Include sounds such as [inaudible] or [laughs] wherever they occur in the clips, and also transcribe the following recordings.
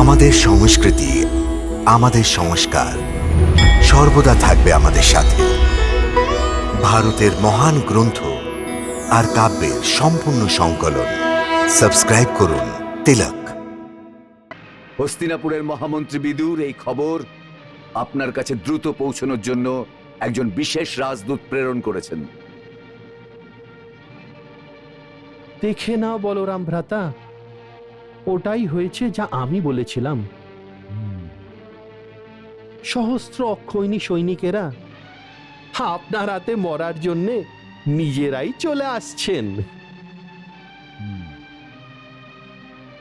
আমাদের সংস্কৃতি আমাদের সংস্কার সর্বদা থাকবে আমাদের সাথে। ভারতের মহান গ্রন্থ আর কাব্যের সম্পূর্ণ সংকলন। সাবস্ক্রাইব করুন তিলক। হস্তিনাপুরের মহামন্ত্রী বিদুর এই খবর আপনার কাছে দ্রুত পৌঁছানোর জন্য একজন বিশেষ রাজদূত প্রেরণ করেছেন। দেখে নাও বলরাম ভ্রাতা ওটাই হয়েছে যা আমি বলেছিলাম। সহস্র অক্ষৈনী সৈনিকেরা আপনার হাতে মরার জন্যে নিজেরাই চলে আসছেন।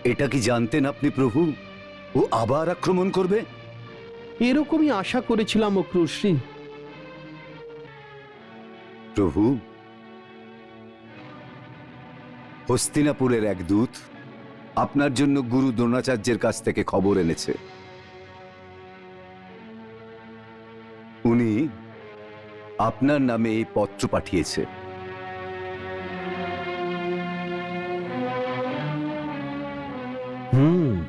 এটা কি জানতেন আপনি প্রভু? ও আবার আক্রমণ করবে? এরকমই আশা করেছিলাম অক্রুশ্রী প্রভু হস্তিনাপুরের এক দূত আপনার জন্য গুরু দ্রোণাচার্যের কাছ থেকে খবর এনেছে। উনি আপনার নামে এই পত্র পাঠিয়েছে। হুম।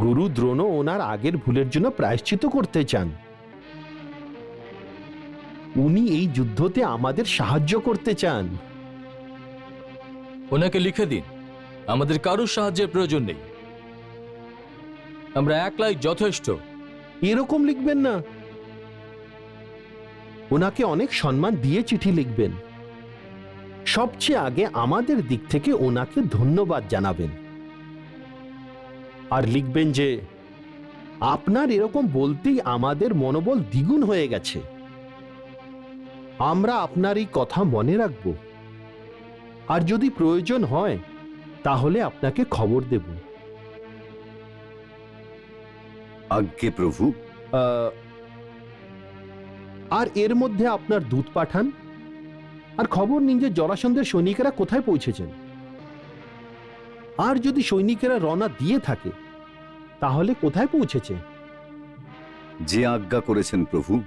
গুরু দ্রোণ ওনার আগের ভুলের জন্য প্রায়শ্চিত করতে চান। উনি এই যুদ্ধতে আমাদের সাহায্য করতে চান। ওনাকে লিখে দিন। আমাদের কারোর সাহায্যের প্রয়োজন নেই। আমরা একলাই যথেষ্ট। এরকম লিখবেন না। ওনাকে অনেক সম্মান দিয়ে চিঠি লিখবেন। সবচেয়ে আগে আমাদের দিক থেকে ওনাকে ধন্যবাদ জানাবেন। আর লিখবেন যে, আপনার এরকম বলতেই আমাদের মনোবল দ্বিগুণ হয়ে গেছে। আমরা আপনার এই কথা মনে রাখব। আর যদি প্রয়োজন হয় তাহলে আপনাকে খবর দেব। আজ্ঞে প্রভু। আর এর মধ্যে আপনার দুধ পাঠান। আর খবর নিন যে জরাসন্ধের সৈনিকেরা কোথায় পৌঁছেছেন। আর যদি সৈনিকেরা রওনা দিয়ে থাকে তাহলে কোথায় পৌঁছেছে? যে আজ্ঞা করেছেন প্রভু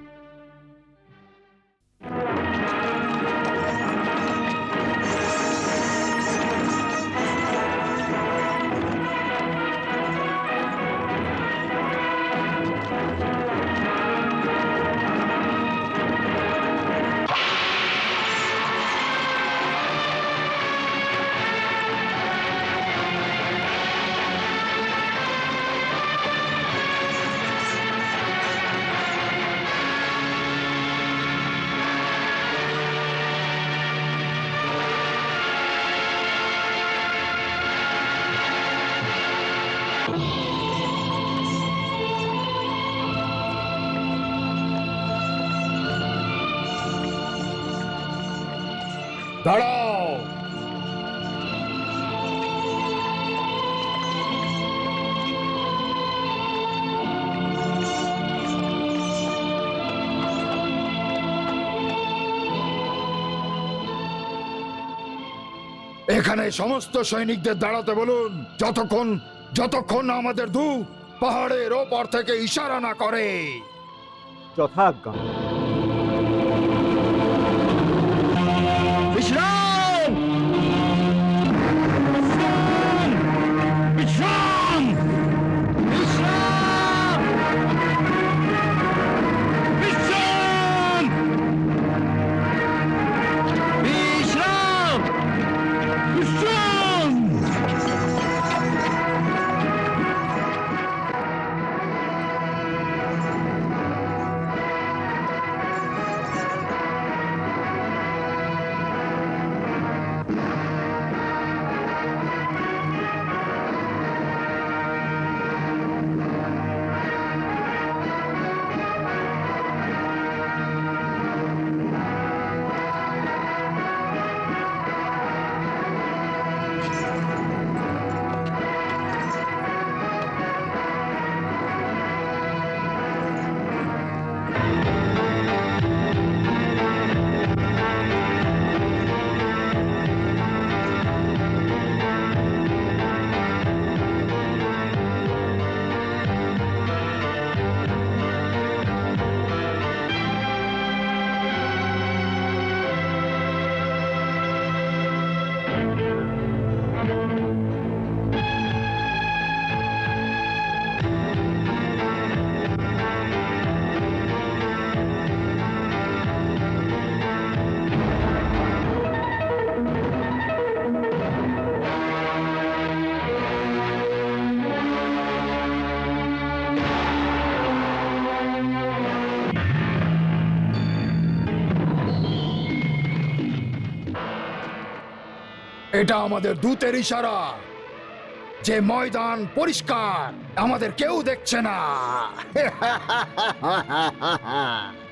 দাঁড়াও। এখানে সমস্ত সৈনিকদের দাঁড়াতে বলুন। যতক্ষণ যতক্ষণ আমাদের দু পাহাড়ের ওপর থেকে ইশারা না করে। যথাজ্ঞা। এটা আমাদের দূতের ইশারা। যে ময়দান পরিষ্কার আমাদের কেউ দেখছে না। [laughs]